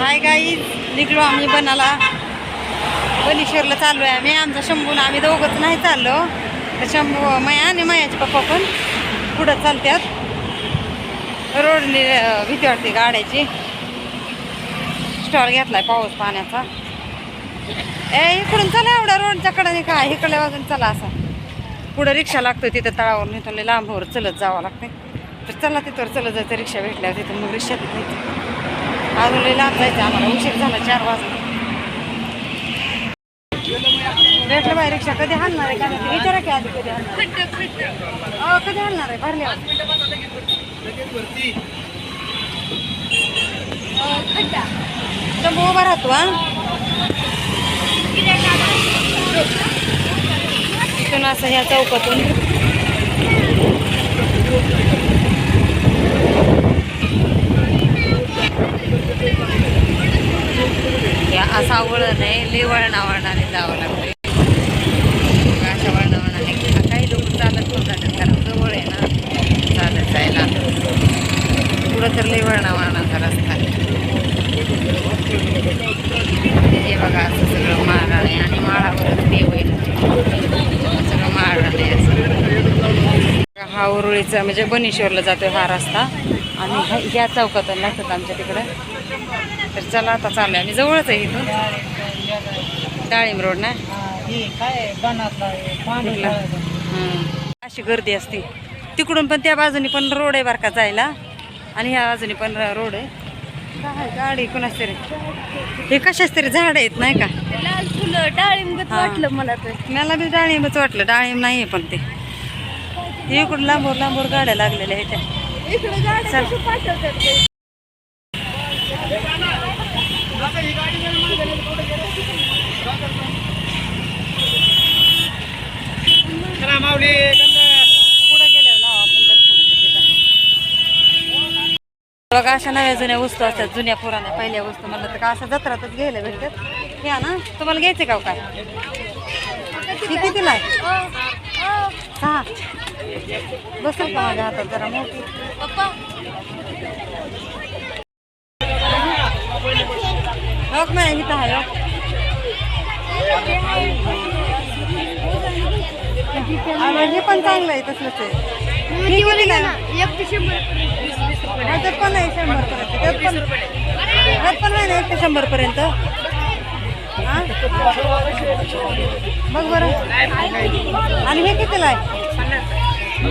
Hi guys निघलो आम्ही बनाला. बनेश्वरला चाललो आहे आम्ही. आमचा शंभून आम्ही दोघंच नाही चाललो. तर शंभू माया आणि मायाचे पप्पा पण पुढं चालत्यात. रोडने भीती वाटते गाड्याची. स्टॉल घेतलाय पाऊस पाण्याचा. ए इकडून चला एवढा रोडच्या कडेने काय? इकडल्या वाजून चला असा. पुढं रिक्षा लागतो तिथं तळावर नेतो लांबवर चलत जावं लागते तर चला तिथवर चलत जायचं. रिक्षा भेटल्यावर तिथून मग रिक्षा तिथे अजून लय जायचं आम्हाला. उशीर झाला चार वाजता भेटलं बाय रिक्षा कधी हाणणार आहे का? नाही विचारा की आधी कधी हाणणार आहे. कधी हाणणार आहे? भरल्या. शंभू उभा राहतो हा. इथून असं ह्या चौकातून. असा वळण आहे ले वळणा वळणाने जावं लागतं अशा वळणा वळणाने काही लोक चालत पण जातात कारण जवळ आहे ना. चालत जायला. पुढं तर ले वळणा वळणाचा रस्ता हे बघा असं सगळं माळ आहे आणि माळावरच देव आहे. सगळं माळ आहे असं. हा उरुळीचा म्हणजे बनीश्वरला जातोय हा रस्ता. आणि हा- ह्या चौकातून लागतात आमच्या तिकडं. तर चला आता चालू आम्ही जवळच आहे इथून. डाळिंब रोड ना? कुठला? हं. अशी गर्दी असते. तिकडून पण त्या बाजूनी पण रोड आहे बरं का जायला. आणि ह्या बाजूनी पण रोड आहे. काय गाडी कुणाच तरी? हे कशाच तरी झाड आहेत नाही का? लाल फुलं डाळिंब. वाटलं मला तर. मला बी डाळिंबच वाटलं. डाळिंब नाही आहे पण ते. इकडून लांबवर लांबवर गाड्या लागलेल्या आहेत. इकडे. बघा अशा नव्या जुन्या वस्तू असतात जुन्या पुराण्या पहिल्या वस्तू म्हणलं तर का असं जत्रातच घ्यायला भेटतात. घ्या ना तुम्हाला घ्यायचे का हो काय? ही कितीला आहे? अ, सहा. बसेल का माझ्या हातात जरा मोठी पप्पा हो का नाही इथं आहे हो. हे पण चांगलं आहे तसलंच आहे हे कितीला आहे? एक शंभर पण आहे शंभर पर्यंत त्यात पण त्यात पण आहे ना एक ते शंभर पर्यंत हा? बघ बरं आणि हे कितीला आहे हो,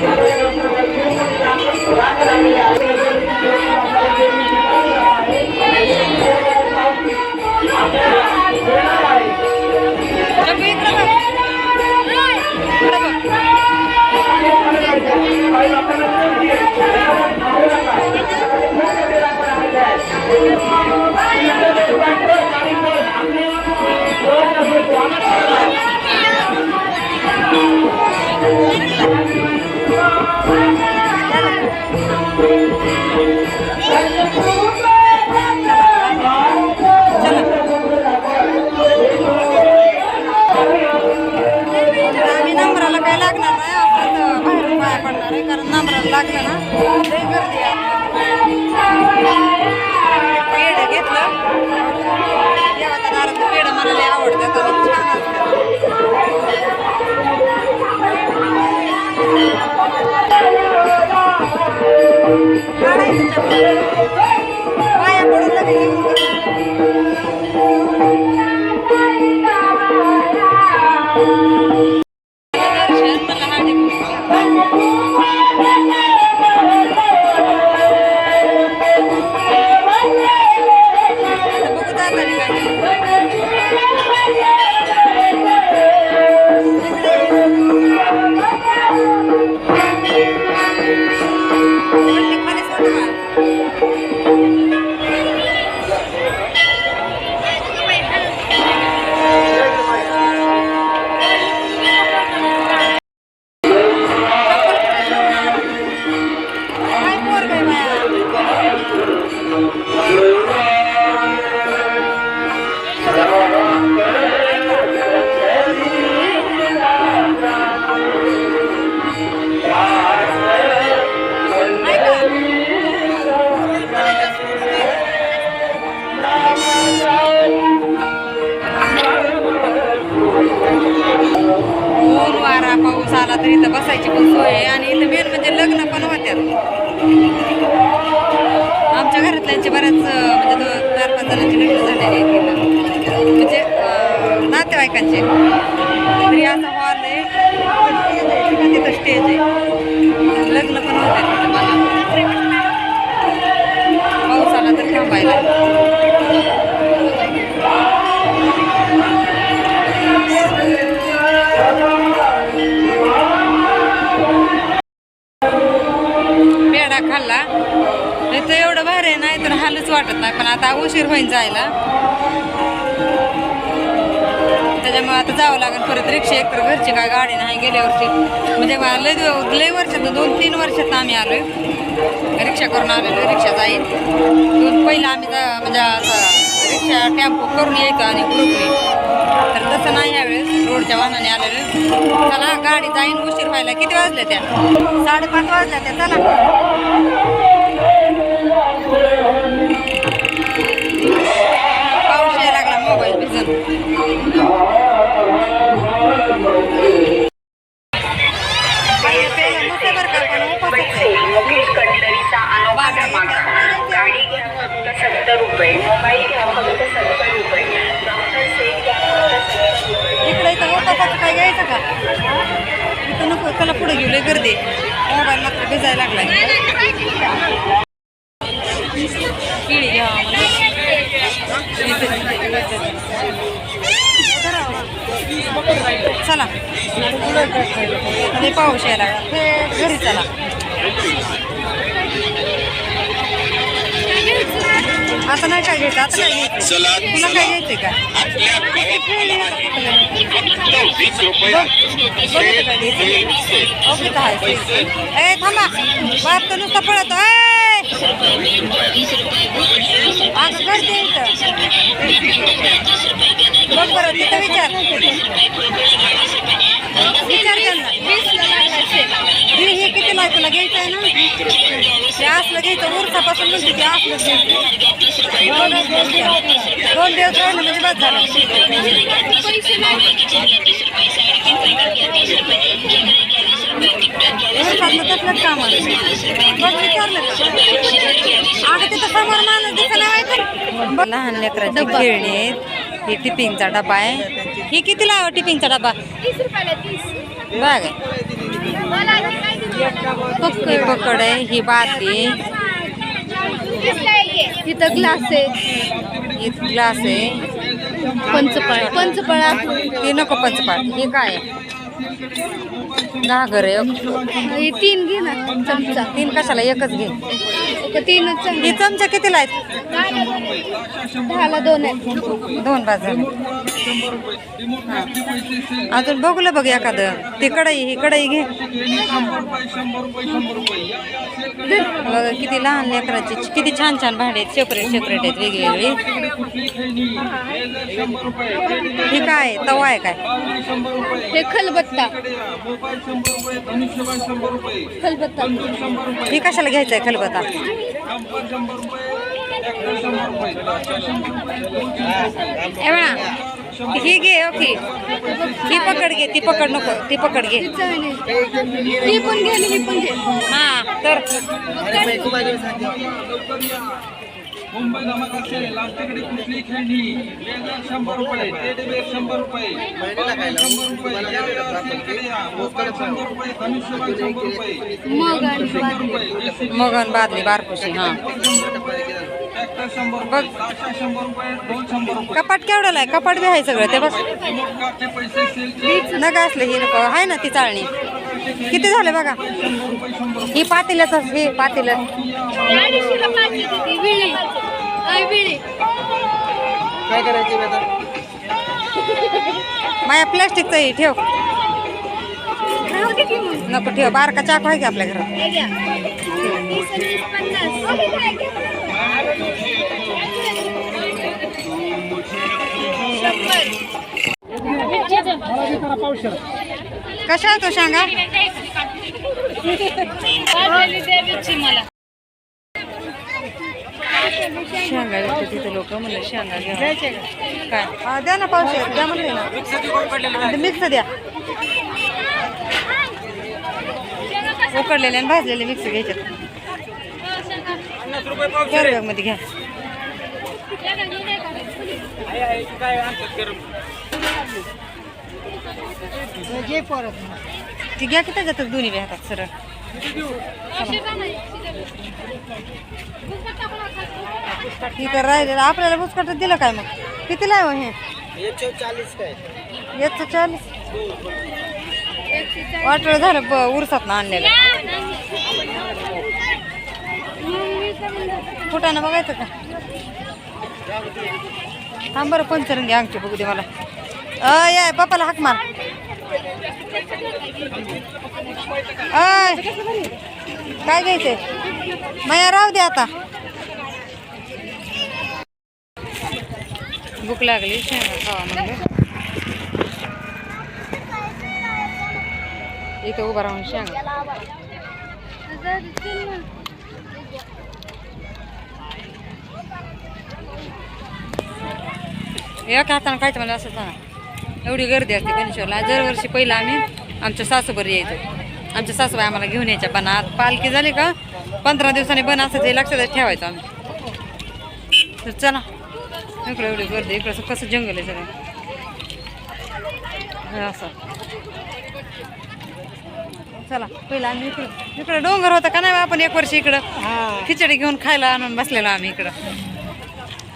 Thank you. Thank you. अं, तरी असा हॉल आहे. तिथं स्टेज आहे लग्न पण होते पाऊस आला तर थांबायला. पेढा खाल्ला. नाही तर एवढं भारी आहे नाही तर हालच वाटत नाही. पण आता उशीर होईन जायला. त्याच्यामुळे आता जावं लागेल परत रिक्षा एकतर घरची काय गाडी नाही गेल्या वर्षी. म्हणजे मला लय दिव- लय वर्षात दोन तीन वर्षात आम्ही आलोय. रिक्षा करून आलेलो रिक्षा जाईल दोन पहिलं आम्ही जा म्हणजे असं रिक्षा टेम्पो करून यायचो आणि ग्रुपने. तर तसं नाही यावेळेस रोडच्या वाहनाने आलेलं. चला गाडी जाईन उशीर व्हायला किती वाजल्या त्या? साडेपाच वाजल्या त्या चला. मोबाईल लय पाऊस यायला. हे घरी चला. आता नाही काय घ्यायचं? आता काय घ्यायचं. तुला काय घ्यायचंय का? ओके. ए थांबा. बाप तर नुसता पळतो. अगं करते इथं. बघ बरं तिथं विचार. विचार त्यांना हे हे किती लाय तुला घ्यायचं आहे ना? असलं घ्यायचं उरसापासून म्हणते ते असलं घ्यायचं. दोन दिवस घ्या. दोन दिवस राहिलं म्हणजे बस झालं. उरसातलं तसलंच काम आहे. बघ विचारलं का? अगं तिथं समोर माणूस लहान लेकराची खेळणी ही टिपिंगचा डबा आहे. ही कितीला हो टिपिंगचा डबा? तीस रुपयाला तीस. बघ. ही पकड आहे ही बाती. तिथं ग्लास आहे. ही ग्लास आहे. पंचपळ पंचपळा ती नको पंचपाट ही काय? घागर आहे. हे तीन घे ना चमचा. तीन कशाला? एकच घे. ही चमचा. कितीला आहेत? दहाला दोन आहेत. दोन बाजू अजून बघूला बघ एखादं. ते कढई ही कढई घे बघा किती लहान लेकराची किती छान छान भांडे आहेत. सेपरेट सेपरेट आहेत वेगवेगळी. ही काय? तवा आहे काय? हे खलबत्ता. खलबत्ता. ही कशाला घ्यायचंय खलबत्ता? ए बाळा, ही घे ओके ही पकड घे ती पकड नको ती पकड घे ही पण घे ही पण घे हा तर मुंबई धमाका असेल आमच्याकडे कुठली खेळणी वेगळं शंभर रुपये टेडी बेग शंभर रुपये शंभर रुपये या वेळेला असेल या मोबाईल शंभर रुपये धनुष्यबाण शंभर रुपये मग आणि शंभर रुपये JCB मगन बादली बारकुशी हा ट्रॅक्टर शंभर रुपये ताशा शंभर रुपये ढोल शंभर रुपये. कपाट केवढं आहे कपाट बी आहे सगळं ते बस पैसे नका असलं ही नको. आहे ना ती चाळणी? किती झाले बघा? ही पातेल्याच हे पातेलं अडीचशेला पाच येते ती विळी आई विळी माया प्लॅस्टिकचं हे ठेव. राहू दे की मग. नको ठेव बारका चाकू आहे की आपल्या घरात? हे घ्या. वीस आणि वीस पन्नास. कशा आहे तो सांगा शेंगा तिथे लोक म्हणलं शेंगा काय? द्या ना द्या म्हणले ना मिक्स द्या. उकडलेले आणि भाजलेले मिक्स घ्यायचे मध्ये घ्या. ती घ्या किती त्याच्यात दोन्ही बी हातात सरळ. ही राहिलेलं आपल्याला बुसकट दिलं काय मग? कितीला आहे हो हे? एकशे चाळीस. वाटळ झालं ब- उरसात ना आणलेलं. फुटानं बघायचं का? थांब बरं पंचरून घ्या अंगठी बघू दे मला. अय अय पप्पाला हाक मार अय काय घ्यायचंय माया राहू दे आता भूक लागली शेंगा खावा म्हणलं इथं उभा राहून शेंगा एका हातानं खायचं मला असं सांगा एवढी गर्दी असते गणेश्वरला दरवर्षी पहिलं आम्ही आमच्या सासूबरी यायचो. आमच्या सासूबाई आम्हाला घेऊन यायच्या बनात पालखी झाली का पंधरा दिवसांनी बन असं ते लक्षात ठेवायचं आम्ही. तर चला. इकडं एवढी गर्दी इकडं कसं जंगल आहे सगळं. असं. चला पहिलं आम्ही इकडं. इकडं डोंगर होता का नाही आपण एक वर्ष इकडं? खिचडी घेऊन खायला आणून बसलेलो आम्ही इकडं.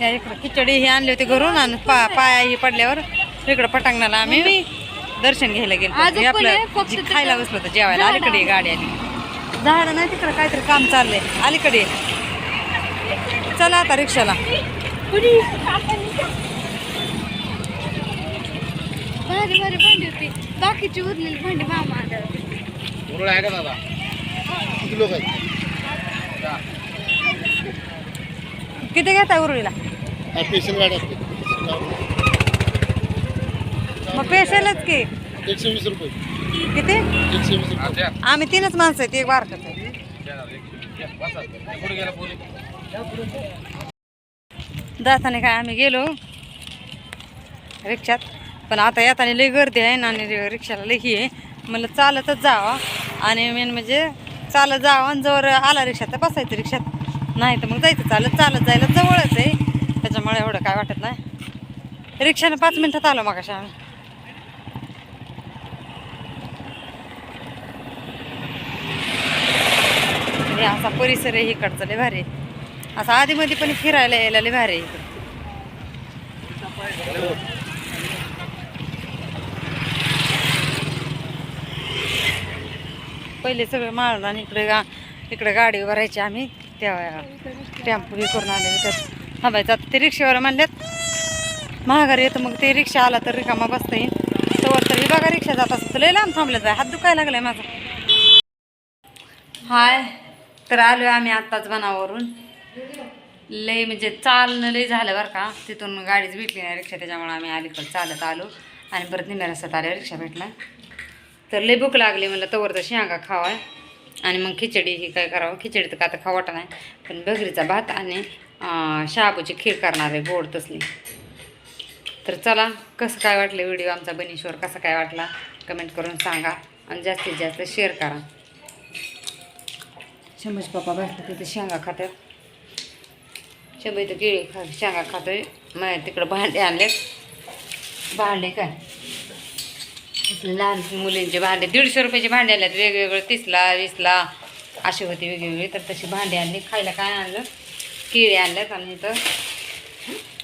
या इकडं खिचडी ही आणली होती घरून आणि पा पाया ही पडल्यावर. इकडं पटांगणाला आम्ही दर्शन घ्यायला गेलो आपलं खायला बसलो होतं जेवायला अलीकडे गाडी आली. झाडं नाही तिकडं काहीतरी काम चाललंय. अलीकडे. चला आता रिक्षाला. भारी भारी भांडी होती. बाकीची उरलेली भांडी मामा. आहे का दादा? किती लोक आहेत? किती घेताय उरुळीला? स्पेशल गाडी असते. मग पेशलच की. एकशे वीस रुपये. किती? एकशे वीस रुपये. आम्ही तीनच माणसं आहेत एक बारकच आहे. जाताना काय आम्ही गेलो रिक्षात पण आता येताना लई गर्दी आहे ना आणि रिक्षाला लई ही आहे. म्हणलं चालतच जावा. आणि मेन म्हणजे चालत जावं आणि जवळ आला रिक्षात तर बसायचं रिक्षात. नाही तर मग जायचं चालत चालत जायला जवळच आहे. त्याच्यामुळे एवढं काय वाटत नाही. रिक्षाने पाच मिनिटात आलो मग आम्ही. हे असा परिसर आहे इकडचा लय भारी आहे. असा आधीमध्ये पण फिरायला यायला लय भारी आहे पहिले सगळं माळलं आणि इकडे गा इकडे गाडी भरायची आम्ही तेव्हा टेम्पो हे करून आले तर थांबायचं आता ते रिक्षावर म्हणल्यात महागारी येतं मग ते रिक्षा आला तर रिकामा बसता येईल. तवर तर ही बघा रिक्षा जात असतं लय लांब थांबलं जाय हात दुखायला लागलाय माझा. हाय. तर आलो आम्ही आत्ताच बनावरून लय म्हणजे चालणं लय झालं बरं का. तिथून गाडीच भेटली नाही रिक्षा त्याच्यामुळे आम्ही अलीकडे चालत आलो. आणि परत निम्या रस्त्यात आल्या रिक्षा भेटला तर लय भूक लागली म्हणलं तवर तर शेंगा खावाय आणि मग खिचडी ही काय करावं? खिचडी तर का आता खावटा नाही. पण भगरीचा भात आणि शाबूची खीर करणार आहे गोड तसली. तर चला कसं काय वाटलं व्हिडिओ आमचा बनीश्वर? कसा काय वाटला? कमेंट करून सांगा. आणि जास्तीत जास्त शेअर करा. शंभूज पप्पा बसला तिथे शेंगा खातात. शंभू इथं केळी खा शेंगा खातोय. मग तिकडं भांडे आणले भांडे काय? लहान मुलींचे भांडे दीडशे रुपयाचे भांडे आहेत वेगवेगळे तीसला वीसला असे होते वेगवेगळे. तर तशी भांडी आणली. खायला काय आणलं? केळी आणल्यात आणि इथं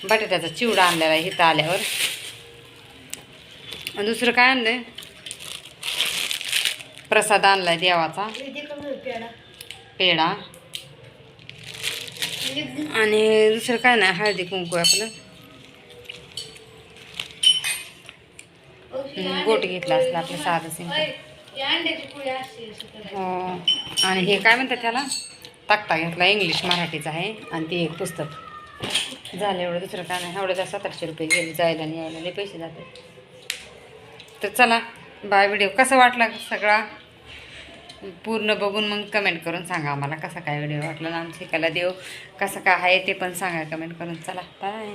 बटाट्याचा चिवडा आणलेला आहे इथं आल्यावर. दुसरं काय आणलं प्रसाद आणलाय देवाचा. पेढा. आणि दुसरं काय नाही हळदी कुंकू आपलं. गोट घेतला असलं आपलं साधं सिंपल. हो आणि हे काय म्हणतात त्याला? तक्ता घेतला इंग्लिश मराठीचा आहे. आणि ते एक पुस्तक. झालं एवढं दुसरं काय नाही. एवढं जास्त सतराशे रुपये गेले जायला आणि यायला पैसे जाते तर चला बाय व्हिडिओ कसा वाटला सगळा? पूर्ण बघून मग कमेंट करून सांगा आम्हाला कसा काय व्हिडिओ वाटला. ना शिकायला देऊ कसं काय आहे ते पण सांगा. कमेंट करून चला. बाय